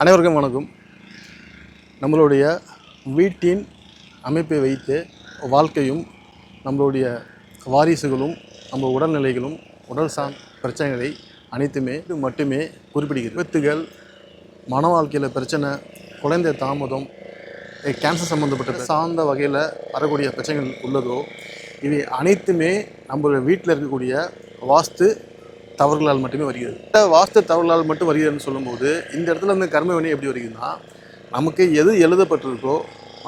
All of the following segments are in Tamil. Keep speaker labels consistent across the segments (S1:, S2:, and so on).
S1: அனைவருக்கும் வணக்கம். நம்மளுடைய வீட்டின் அமைப்பை வைத்து வாழ்க்கையும் நம்மளுடைய வாரிசுகளும் நம்ம உடல்நிலைகளும் உடல் சார் பிரச்சனைகளை அனைத்துமே இது மட்டுமே குறிப்பிடுகிறது. விபத்துகள் மன வாழ்க்கையில் பிரச்சனை குழந்தை தாமதம் கேன்சர் சம்மந்தப்பட்ட சார்ந்த வகையில் வரக்கூடிய பிரச்சனைகள் உள்ளதோ இவை அனைத்துமே நம்மளுடைய வீட்டில் இருக்கக்கூடிய வாஸ்து தவறுகளால் மட்டுமே வருகிறது. இந்த வாஸ்து தவறுகளால் மட்டும் வருகிறதுன்னு சொல்லும்போது இந்த இடத்துல வந்து கர்ம வினை எப்படி வருகிறதுனா நமக்கு எது எழுதப்பட்டிருக்கோ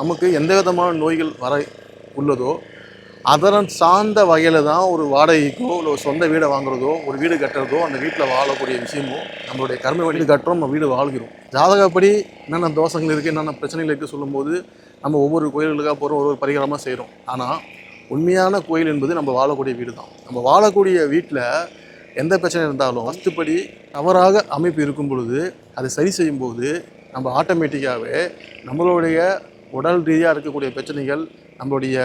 S1: நமக்கு எந்த விதமான நோய்கள் வர உள்ளதோ அதன் சார்ந்த வகையில் தான் ஒரு வாடகைக்கோ இல்லை ஒரு சொந்த வீடை வாங்குறதோ ஒரு வீடு கட்டுறதோ அந்த வீட்டில் வாழக்கூடிய விஷயமோ நம்மளுடைய கர்ம வீடு கட்டுறோம் நம்ம வீடு வாழ்கிறோம். ஜாதகப்படி என்னென்ன தோஷங்கள் இருக்குது என்னென்ன பிரச்சனைகள் இருக்குது சொல்லும்போது நம்ம ஒவ்வொரு கோயில்களுக்காக போகிறோம் ஒரு ஒரு பரிகாரமாக செய்கிறோம் ஆனால் உண்மையான கோயில் என்பது நம்ம வாழக்கூடிய வீடு தான் நம்ம வாழக்கூடிய வீட்டில் எந்த பிரச்சனை இருந்தாலும் வாஸ்துப்படி தவறாக அமைப்பு இருக்கும் பொழுது அதை சரி செய்யும்போது நம்ம ஆட்டோமேட்டிக்காகவே நம்மளுடைய உடல் ரீதியாக இருக்கக்கூடிய பிரச்சனைகள் நம்மளுடைய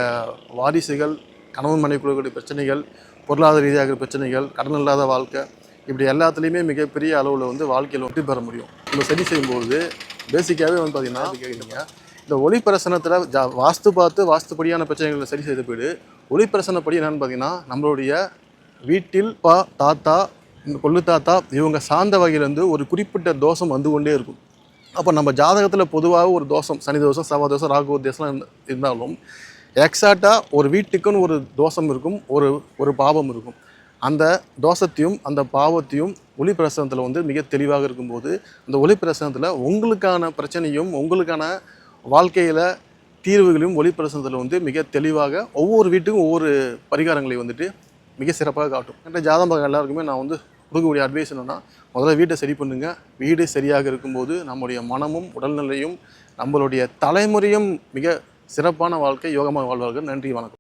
S1: வாரிசுகள் கணவன் இருக்கக்கூடிய பிரச்சனைகள் பொருளாதார ரீதியாக இருக்கிற பிரச்சனைகள் கடன் இல்லாத வாழ்க்கை இப்படி எல்லாத்துலேயுமே மிகப்பெரிய அளவில் வந்து வாழ்க்கையில் வெற்றி பெற முடியும். நம்ம சரி செய்யும்போது பேசிக்காகவே வந்து பார்த்திங்கன்னா கேட்குறீங்க இந்த ஒளி பிரசனத்தில் ஜா வாஸ்து பார்த்து வாஸ்துப்படியான பிரச்சனைகளை சரி செய்த போய்டு. ஒளி பிரசனப்படி என்னென்னு பார்த்தீங்கன்னா நம்மளுடைய வீட்டில் பா தாத்தா கொள்ளு தாத்தா இவங்க சார்ந்த வகையிலேருந்து ஒரு குறிப்பிட்ட தோஷம் வந்து கொண்டே இருக்கும். அப்போ நம்ம ஜாதகத்தில் பொதுவாக ஒரு தோஷம் சனி தோஷம் செவ்வாய் தோஷம் ராகு தோஷம் இருந்தாலும் எக்ஸாக்டாக ஒரு வீட்டுக்குன்னு ஒரு தோஷம் இருக்கும் ஒரு ஒரு பாவம் இருக்கும். அந்த தோஷத்தையும் அந்த பாவத்தையும் ஒளி பிரசனத்தில் வந்து மிக தெளிவாக இருக்கும்போது அந்த ஒளி பிரசனத்தில் உங்களுக்கான பிரச்சனையும் உங்களுக்கான வாழ்க்கையில் தீர்வுகளையும் ஒளி பிரசனத்தில் வந்து மிக தெளிவாக ஒவ்வொரு வீட்டுக்கும் ஒவ்வொரு பரிகாரங்களை வந்துட்டு மிக சிறப்பாக காட்டும். என்ற ஜாதகம் பார்க்குற எல்லாருக்குமே நான் வந்து கொடுக்கக்கூடிய அட்வைஸ் என்னென்னா முதல்ல வீட்டை சரி பண்ணுங்கள் வீடு சரியாக இருக்கும்போது நம்முடைய மனமும் உடல்நிலையும் நம்மளுடைய தலைமுறையும் மிக சிறப்பான வாழ்க்கை யோகமாக வாழ்வார்கள். நன்றி வணக்கம்.